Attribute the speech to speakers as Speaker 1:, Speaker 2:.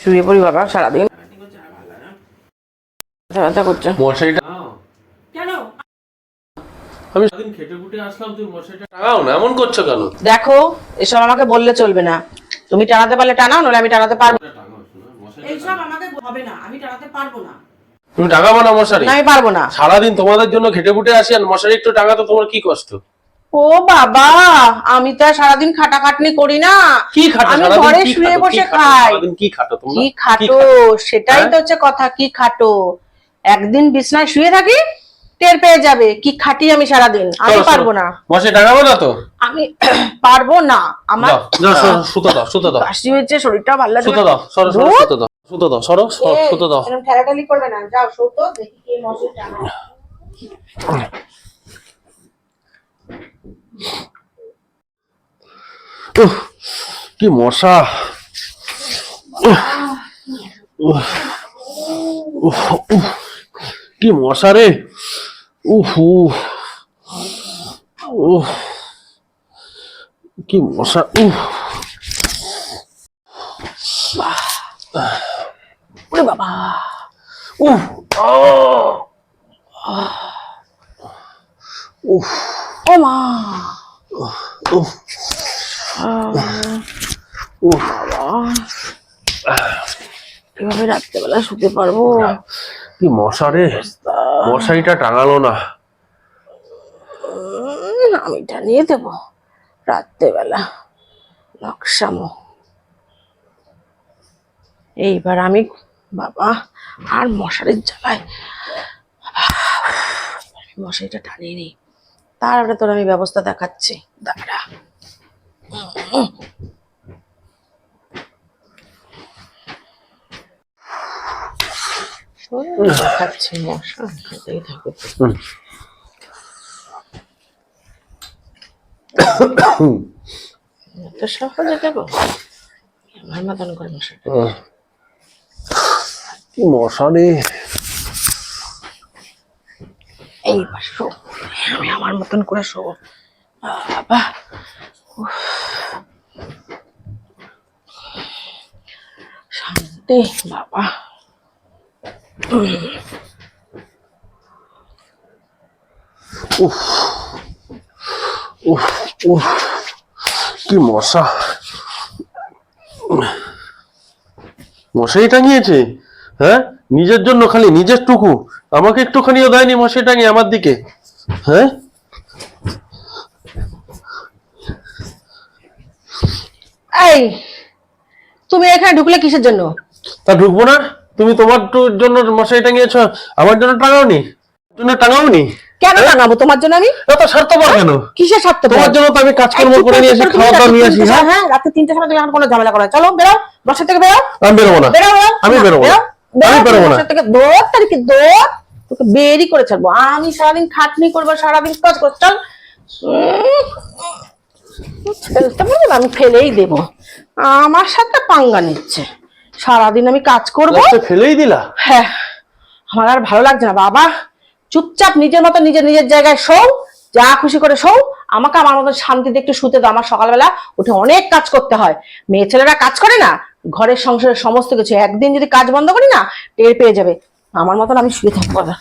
Speaker 1: শুয়ে পড়ি বাবা সারাদিন। ব্যথা করছে।
Speaker 2: মশারিটা
Speaker 3: কেন?
Speaker 2: আমি সারাদিন খেটে খুটে আসলাম তুমি মশারিটা টাঙাও না এমন করছ কেন?
Speaker 1: দেখো এসব আমাকে বললে চলবে না। তুমি টানাতে পারলে টানাও নলে আমি টানাতে পারব
Speaker 3: এইসব আমাকে হবে না আমি টানাতে পারব না।
Speaker 2: তুমি টাঙাবো না মশারি?
Speaker 1: না আমি পারব না।
Speaker 2: সারাদিন তোমাদের জন্য খেটে খুটে আসি আর মশারি একটু টাঙাতে তোমার কি কষ্ট?
Speaker 1: ও বাবা আমি তো আর সারাদিন খাটাখাটনি করি না।
Speaker 2: কি খাটো?
Speaker 1: আমি ঘরে শুয়ে বসে খাই।
Speaker 2: কি খাটো তোমরা?
Speaker 1: কি খাটো? সেটাই
Speaker 2: হ্যাঁ?
Speaker 1: তো হচ্ছে কথা কি খাটো? একদিন বিছনায় শুয়ে থাকি টের পেয়ে যাবে কি খাটি আমি সারাদিন? আমি পারব না।
Speaker 2: মশারি টাঙাবো না তো?
Speaker 1: আমি পারব না। আমার
Speaker 2: সুতো দাও সুতো দাও।
Speaker 1: কাশি হয়েছে শরীরটা ভালো লাগছে।
Speaker 2: সুতো। দাও সরো সরো সুতো দাও সুতো দাও সরো সুতো দাও।
Speaker 1: এরম ঠেলাঠালি করবে না। যাও শোতো দেখি কে।
Speaker 2: উফ, কি মশা উফ, উফ, উফ, উফ, কি মশা রে উফ উফ উফ কি মশা উফ
Speaker 1: ওরে বাবা
Speaker 2: উফ আহ! উফ
Speaker 1: ও মা
Speaker 2: উফ উফ
Speaker 1: এভাবে রাত্রেবেলা শুতে পারব?
Speaker 2: কি মশা রে? মশারিটা টাঙালো না।
Speaker 1: আমি টানিয়ে দেবো। রাত্রেবেলা নকশামো। এইবার আমি বাবা আর মশারির জ্বালায়। আমি মশারিটা টানিয়ে নিই। তারপরে তোর আমি ব্যবস্থা দেখাচ্ছি। দাঁড়া। দেখাচ্ছি মশা থাকবে এত সহজে দেবো? আমার মতন করে মশা
Speaker 2: কি মশা রে?
Speaker 1: এইবার আমি আমার মতন করে শো বাবা। শান্তি, বাবা।
Speaker 2: উফ উফ কি মশা। মশাই টাঙিয়েছে হ্যাঁ? নিজের জন্য খালি, নিজের টুকু। আমাকে একটুখানিও দেয়নি মশাই টাঙিয়ে আমার দিকে। হ্যাঁ?
Speaker 1: এই তুমি এখানে ঢুকলে কিসের জন্য?
Speaker 2: তা ঢুকবো না। তুমি তোমার জন্য মশাই টাঙিয়েছ। আমার জন্য টাঙাওনি? জন্য টাঙাওনি?
Speaker 1: কেন টাঙাবো? তোমার জন্য আমি?
Speaker 2: এত স্বার্থপর কেন?
Speaker 1: কিসের
Speaker 2: তোমার জন্য তো আমি কাজকর্ম করে নিয়ে এসে খাওয়া দাওয়া নিয়ে আসি হ্যাঁ
Speaker 1: হ্যাঁ? রাতে তিনটে সময় তুমি এখন কোনো ঝামেলা করো চলো বেরো। বাসা থেকে বেরো।
Speaker 2: আমি বেরোবো না। আমি বেরোবো না। আমি বেরোবো না।
Speaker 1: থেকে দৌড় তারিখে দৌড় তোকে বেরই করে ছাড়বো। আমি সারাদিন খাটনি করব সারাদিন কাজ করব। চল। ফেলতে পারব আমি ফেলেই দেবো। আমার সাথে পাঙ্গা নিচ্ছে। সারাদিন আমি কাজ করব।
Speaker 2: ফেলেই দিলা?
Speaker 1: হ্যাঁ। আমার আর ভালো লাগছে না। বাবা চুপচাপ নিজের মতো নিজের নিজের জায়গায় শোও। যা খুশি করে শোও। আমাকে আমার মতো শান্তিতে একটু শুতে দাও। আমার সকালবেলা উঠে অনেক কাজ করতে হয়। মেয়ে ছেলেরা কাজ করে না? ঘরের সংসারের সমস্ত কিছু। একদিন যদি কাজ বন্ধ করি না টের পেয়ে যাবে। আমার মতন আমি শুয়ে থাকব না।